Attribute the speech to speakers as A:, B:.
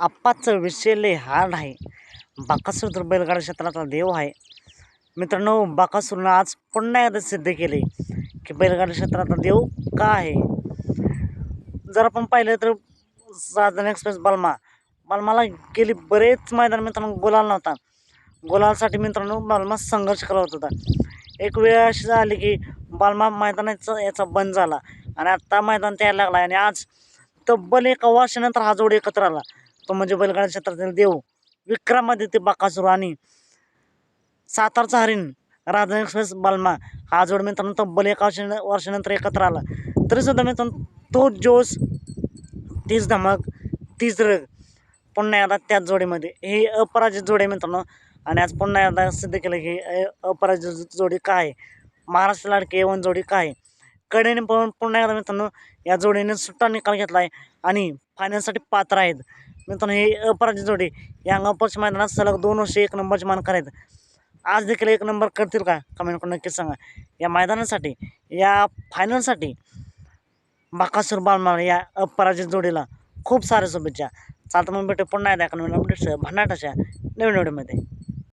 A: आप्पाचं विषय लय हार्ड आहे. बाकासूर तर बैलगाडा क्षेत्रातला देव आहे. मित्रांनो बाकासूरनं आज पुन्हा एकदा सिद्ध केले की बैलगाडा क्षेत्रातला देव का आहे? जर आपण पाहिलं तर राजधानी एक्सप्रेस बलमा बलमाला गेली बरेच मैदान मित्रांनो गोलाल नव्हता. गोलालसाठी मित्रांनो बालमा संघर्ष करत होता. एक वेळ अशी झाली की बालमा मैदानाचा याचा बंद झाला आणि आत्ता मैदान तयार लागला आणि आज तब्बल एका वर्षानंतर हा जोड एकत्र आला. तो म्हणजे बैलगाडा क्षेत्रातील देव. विक्रमादित्य बाकासूर आणि सातारचा हरिण राजधानी एक्सप्रेस बलमा. हा जोड मित्रांनो तब्बल एका वर्षानंतर एकत्र आला. तरीसुद्धा मित्रांनो तो जोश तीच धमक तीच रग पुन्हा एकदा त्याच जोडीमध्ये. हे अपराजित जोडी मित्रांनो. आणि आज पुन्हा एकदा सिद्ध केलं की अ- अपराजित जोडी काय आहे? महाराष्ट्र लाडकी एवन जोडी काय आहे? कडेने पण पुन्हा एकदा मित्रांनो या जोडीने सुट्टा निकाल घेतला आहे आणि फायनलसाठी पात्र आहेत. मित्रांनो हे अपराजित जोडी. या अंगापक्ष मैदानात सलग दोन वर्षे एक नंबरचे मान करायचं आज देखील एक नंबर करतील का? कमेंट करून नक्कीच सांगा. या मैदानासाठी या फायनलसाठी बाकासूर बालमाळ या अपराजित जोडीला खूप साऱ्या शुभेच्छा. चालतं मग भेटू पुन्हा एकदा. नवीन अपडेट्स भन्नाटाच्या नवीन व्हिडिओमध्ये